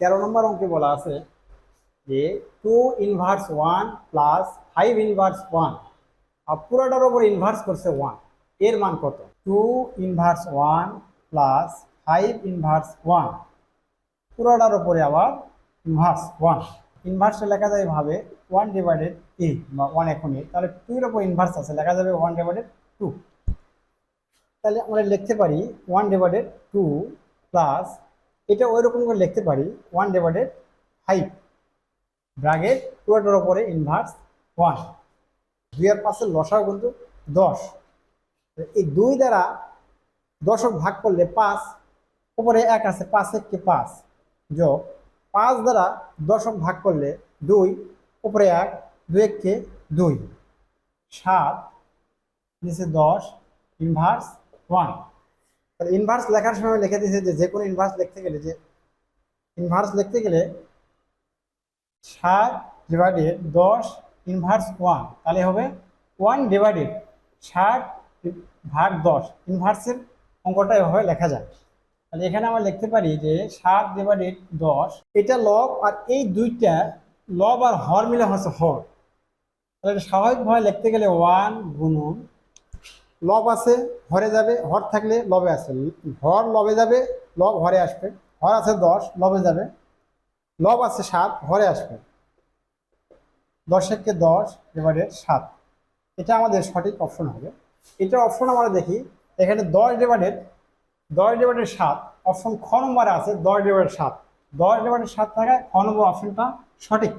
তেরো নম্বর অঙ্কে বলা আছে যে two inverse one plus five inverse one পুরোটার ওপর ইনভার্স করছে ওয়ানের মান কত? Two inverse one plus five inverse one পুরোটার ওপরে আবার ইনভার্স ওয়ান ইনভার্সটা লেখা যায় ভাবে ওয়ান ডিভাইডেড এ বা ওয়ান এখন এ তাহলে টু এর ওপর ইনভার্স আছে, লেখা যাবে ওয়ান ডিভাইডেড টু তাহলে আমরা লিখতে পারি ওয়ান ডিভাইডেড টু প্লাস এটা ওই রকম করে লিখতে পারি ওয়ান ডিভাইডেড ফাইভ ব্রাগেট পুরোটার ওপরে ইনভার্স ওয়ান দুই আর পাঁচের লসাও কিন্তু দশ। এই দুই দ্বারা দশক ভাগ করলে পাঁচ, উপরে এক আছে, পাঁচ এককে পাঁচ যোগ পাঁচ দ্বারা দশক ভাগ করলে দুই, উপরে এক, দুই এককে দুই। সাত, নিচে দশ ইনভার্স ওয়ান ইনভার্স লেখার সময় লিখে দিয়েছে যে যে কোনো ইনভার্স লিখতে গেলে যে ইনভার্স লিখতে গেলে সাত ডিভাইডেড দশ ইনভার্স ওয়ান তাহলে হবে ওয়ান ডিভাইডেড ষাট ভাগ দশ ইনভার্সের অঙ্কটা এভাবে লেখা যায়। তাহলে এখানে আমরা লিখতে পারি যে সাত ডিভাইডেড দশ, এটা লব আর এই দুইটা লব আর হর মিলে হচ্ছে হর। তাহলে স্বাভাবিকভাবে লিখতে গেলে ওয়ান গুণন লব আছে, হরে যাবে, হর থাকলে লবে আছে। হর লবে যাবে, লব হরে আসবে। হর আছে দশ, লবে যাবে। লব আছে সাত, হরে আসবে। দশেরকে দশ ডিভাইডেড সাত। এটা আমাদের সঠিক অপশন হবে। এটা অপশন আমরা দেখি, এখানে দশ ডিভাইডেড দশ ডিভাইডেড সাত অপশন খ নম্বরে আছে, দশ ডিভাইডেড সাত। দশ ডিভাইডেড সাত থাকায় খ নম্বর অপশনটা সঠিক।